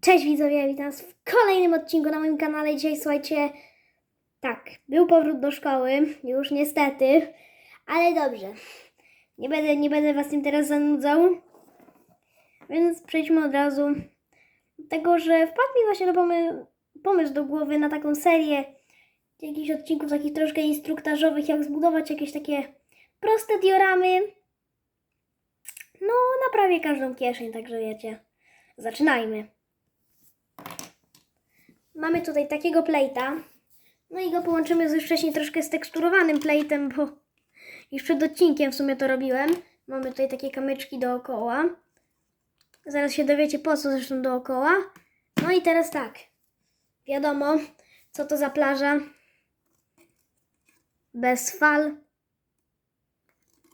Cześć widzowie, witam was w kolejnym odcinku na moim kanale. Dzisiaj słuchajcie, tak, był powrót do szkoły, już niestety, ale dobrze. Nie będę, nie będę was tym teraz zanudzał, więc przejdźmy od razu do tego, że wpadł mi właśnie do pomy- pomysł do głowy na taką serię jakichś odcinków takich troszkę instruktażowych, jak zbudować jakieś takie proste dioramy. No, na prawie każdą kieszeń, także wiecie. Zaczynajmy. Mamy tutaj takiego plejta. No i go połączymy z już wcześniej troszkę steksturowanym plejtem, bo już przed odcinkiem w sumie to robiłem. Mamy tutaj takie kamyczki dookoła. Zaraz się dowiecie po co zresztą dookoła. No i teraz tak. Wiadomo, co to za plaża. Bez fal.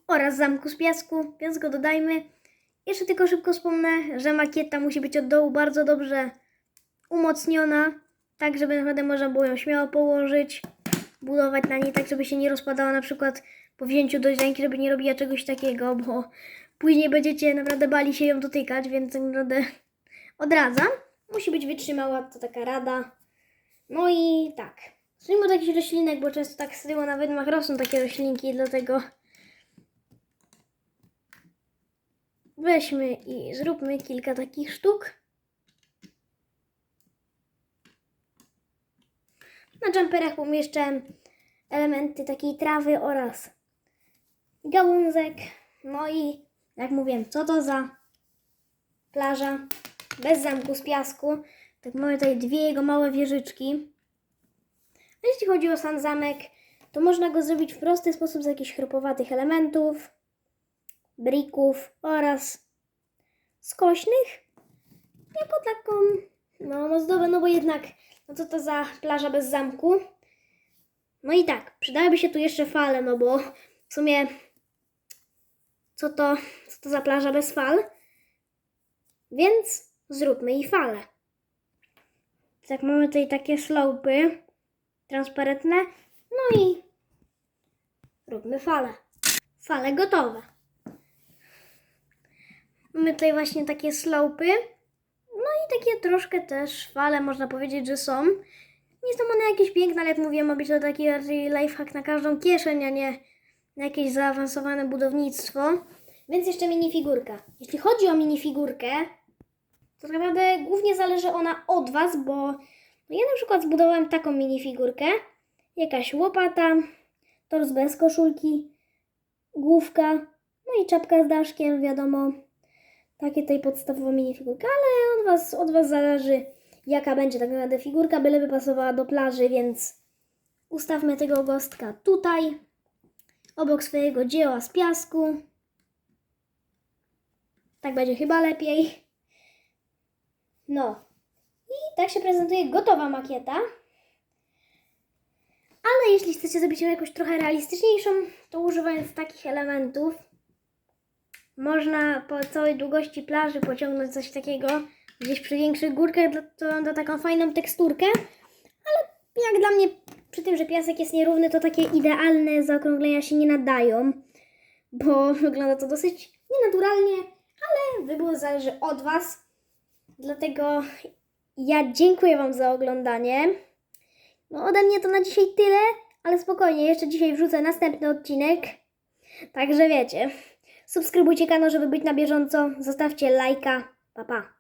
Oraz zamku z piasku, więc go dodajmy. Jeszcze tylko szybko wspomnę, że makieta musi być od dołu bardzo dobrze umocniona, tak żeby naprawdę można było ją śmiało położyć, budować na niej tak, żeby się nie rozpadała na przykład po wzięciu do ręki, żeby nie robiła czegoś takiego, bo później będziecie naprawdę bali się ją dotykać, więc tak naprawdę odradzam. Musi być wytrzymała, to taka rada. No i tak. Zacznijmy od roślinek, bo często tak z tyłu na wydmach rosną takie roślinki, dlatego weźmy i zróbmy kilka takich sztuk. Na jumperach pomieszczę elementy takiej trawy oraz gałązek. No i jak mówiłem, co to za plaża bez zamku z piasku. Tak mamy tutaj dwie jego małe wieżyczki. A jeśli chodzi o sam zamek, to można go zrobić w prosty sposób z jakichś chropowatych elementów, brików oraz skośnych. Jako taką, no, ozdobę, no bo jednak, no co to za plaża bez zamku? No i tak, przydałyby się tu jeszcze fale, no bo w sumie co to, co to za plaża bez fal? Więc zróbmy i fale. Tak, mamy tutaj takie slopy transparentne, no i róbmy fale. Fale gotowe. Mamy tutaj właśnie takie slopy. Takie troszkę też fale, można powiedzieć, że są. Nie są one jakieś piękne, ale jak mówiłem, ma być to taki raczej lifehack na każdą kieszeń, a nie na jakieś zaawansowane budownictwo. Więc jeszcze minifigurka. Jeśli chodzi o minifigurkę, to tak naprawdę głównie zależy ona od Was, bo ja na przykład zbudowałem taką minifigurkę. Jakaś łopata, tors bez koszulki, główka, no i czapka z daszkiem, wiadomo. Takie tutaj podstawowe minifigurka, ale od was, od was zależy, jaka będzie tak naprawdę figurka, byleby pasowała do plaży, więc ustawmy tego gostka tutaj, obok swojego dzieła z piasku. Tak będzie chyba lepiej. No. I tak się prezentuje gotowa makieta. Ale jeśli chcecie zrobić ją jakoś trochę realistyczniejszą, to używając takich elementów, można po całej długości plaży pociągnąć coś takiego, gdzieś przy większych górkach, to da taką fajną teksturkę, ale jak dla mnie, przy tym, że piasek jest nierówny, to takie idealne zaokrąglenia się nie nadają, bo wygląda to dosyć nienaturalnie, ale wybór zależy od Was, dlatego ja dziękuję Wam za oglądanie. No ode mnie to na dzisiaj tyle, ale spokojnie, jeszcze dzisiaj wrzucę następny odcinek, także wiecie. Subskrybujcie kanał, żeby być na bieżąco. Zostawcie lajka. Pa, pa.